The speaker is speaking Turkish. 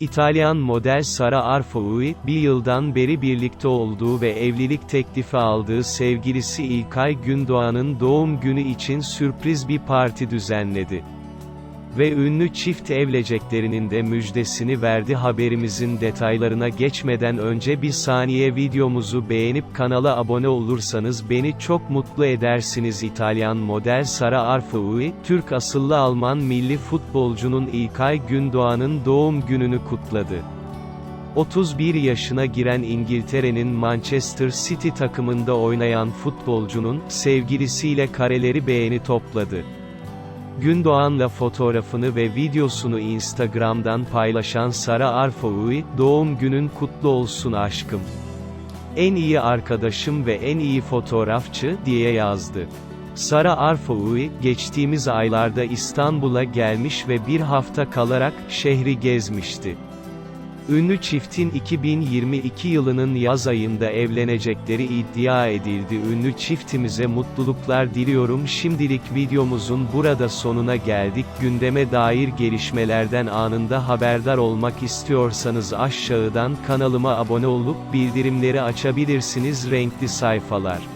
İtalyan model Sara Arfaui, bir yıldan beri birlikte olduğu ve evlilik teklifi aldığı sevgilisi İlkay Gündoğan'ın doğum günü için sürpriz bir parti düzenledi. Ve ünlü çift evleceklerinin de müjdesini verdi haberimizin detaylarına geçmeden önce bir saniye videomuzu beğenip kanala abone olursanız beni çok mutlu edersiniz İtalyan model Sara Arfaui, Türk asıllı Alman milli futbolcunun İlkay Gündoğan'ın doğum gününü kutladı. 31 yaşına giren İngiltere'nin Manchester City takımında oynayan futbolcunun, sevgilisiyle kareleri beğeni topladı. Gündoğan'la fotoğrafını ve videosunu Instagram'dan paylaşan Sara Arfaui, doğum günün kutlu olsun aşkım. En iyi arkadaşım ve en iyi fotoğrafçı, diye yazdı. Sara Arfaui, geçtiğimiz aylarda İstanbul'a gelmiş ve bir hafta kalarak, şehri gezmişti. Ünlü çiftin 2022 yılının yaz ayında evlenecekleri iddia edildi. Ünlü çiftimize mutluluklar diliyorum. Şimdilik videomuzun burada sonuna geldik. Gündeme dair gelişmelerden anında haberdar olmak istiyorsanız aşağıdan kanalıma abone olup bildirimleri açabilirsiniz. Renkli sayfalar